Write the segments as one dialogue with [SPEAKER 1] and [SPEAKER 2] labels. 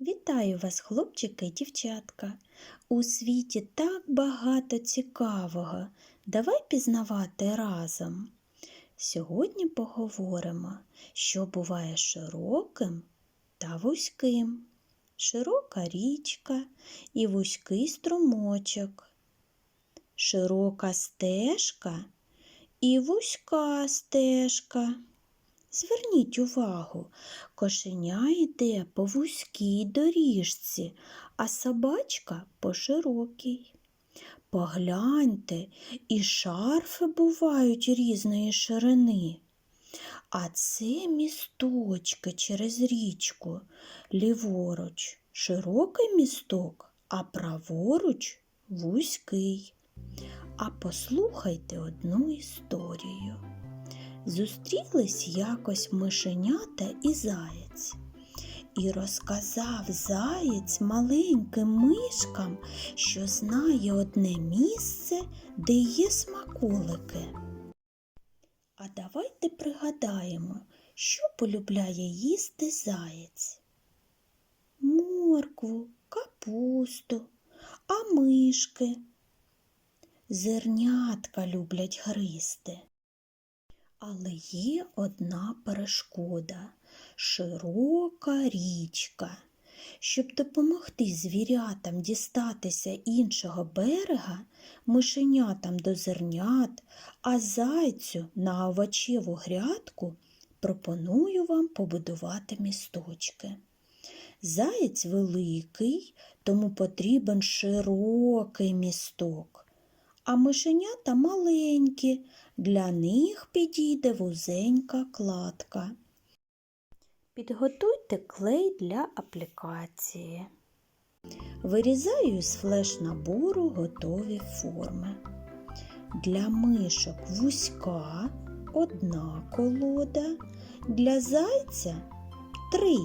[SPEAKER 1] Вітаю вас, хлопчики і дівчатка. У світі так багато цікавого. Давай пізнавати разом. Сьогодні поговоримо, що буває широким та вузьким. Широка річка і вузький струмочок. Широка стежка і вузька стежка. Зверніть увагу, кошеня йде по вузькій доріжці, а собачка по широкій. Погляньте, і шарфи бувають різної ширини. А це місточки через річку. Ліворуч широкий місток, а праворуч вузький. А послухайте одну історію. Зустрілись якось мишенята і заєць. І розказав заєць маленьким мишкам, що знає одне місце, де є смаколики. А давайте пригадаємо, що полюбляє їсти заєць. Моркву, капусту, а мишки. Зернятка люблять гризти. Але є одна перешкода широка річка. Щоб допомогти звірятам дістатися іншого берега, мишенятам до зернят, а зайцю на овочеву грядку, пропоную вам побудувати місточки. Заєць великий, тому потрібен широкий місток, а мишенята маленькі, для них підійде вузенька кладка. Підготуйте клей для аплікації. Вирізаю з флеш-набору готові форми. Для мишок вузька одна колода, для зайця три.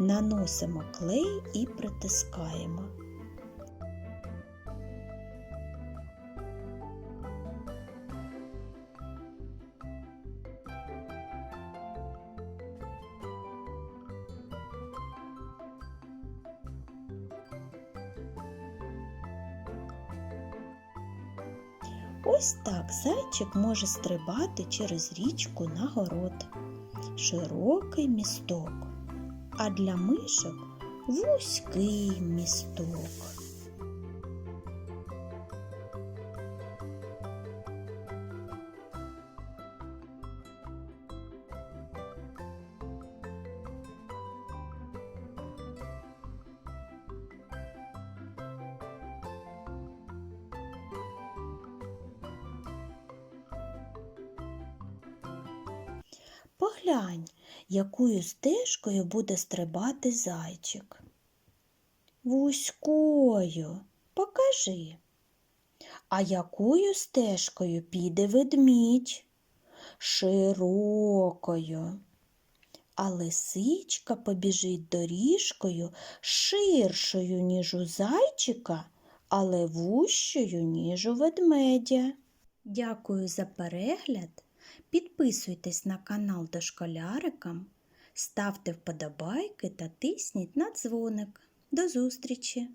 [SPEAKER 1] Наносимо клей і притискаємо. Ось так зайчик може стрибати через річку на город. Широкий місток а для мишок вузький місток. Поглянь, якою стежкою буде стрибати зайчик. Вузькою, покажи. А якою стежкою піде ведмідь? Широкою. А лисичка побіжить доріжкою ширшою, ніж у зайчика, але вущою, ніж у ведмедя. Дякую за перегляд. Підписуйтесь на канал Дошколярикам, ставте вподобайки та тисніть на дзвоник. До зустрічі!